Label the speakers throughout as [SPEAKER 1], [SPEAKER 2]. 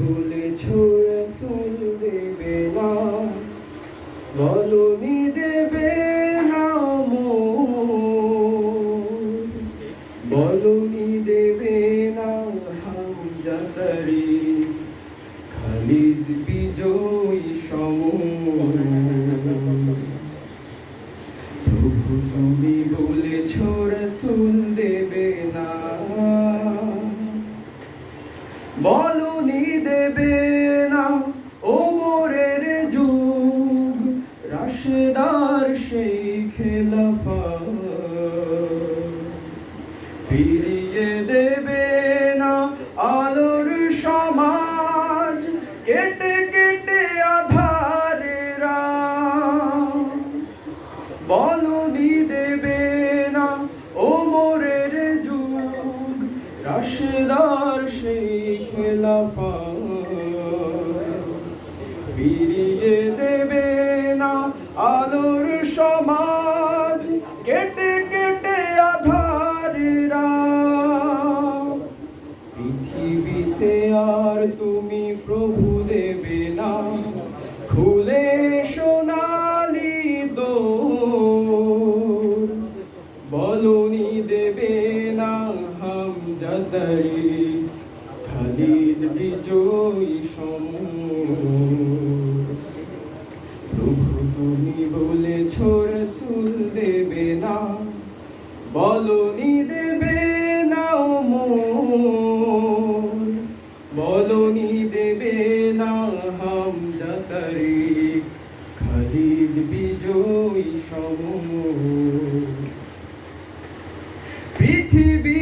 [SPEAKER 1] বলেছ রসুল দেবে না বলনি দেবে না বলনি দেবে না হামজাদারি, খালিদ বিজয়ী সমর প্রভু তুমি বলেছ বলনি দেবে না ওমরের যুগ। রাশেদার সেই খেলাফা ফিরিয়ে দেবে না আলোর সমাজ। কেটে কেটে আধারেরা। বলনি দেবে রাশেদার সেই খেলাফা ফিরিয়ে দেবে না আলোর সমাজ, কেটে কেটে আধারেরা। পৃথিবীতে আর তুমি প্রভু খালিদ বিজয়ী প্রভু তুমি বলেছ দেবে না, বলনি দেবে না বলনি দেবে না হাম খালিদ বিজয়ী দিকে দিকে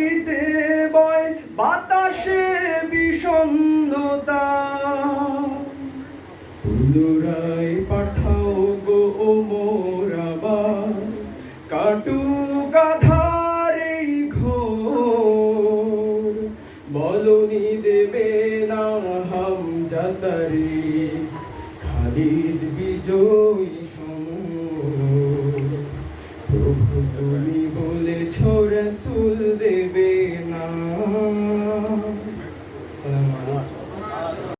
[SPEAKER 1] আহাজারিতে বয় বাতাসে বিষণ্ণতা। পুনরায় পাঠাও গো ও মোরাবার কাটু কাধার ঘোর। বলনি দেবে না হাম জাতারি খালিদ বিজয়ী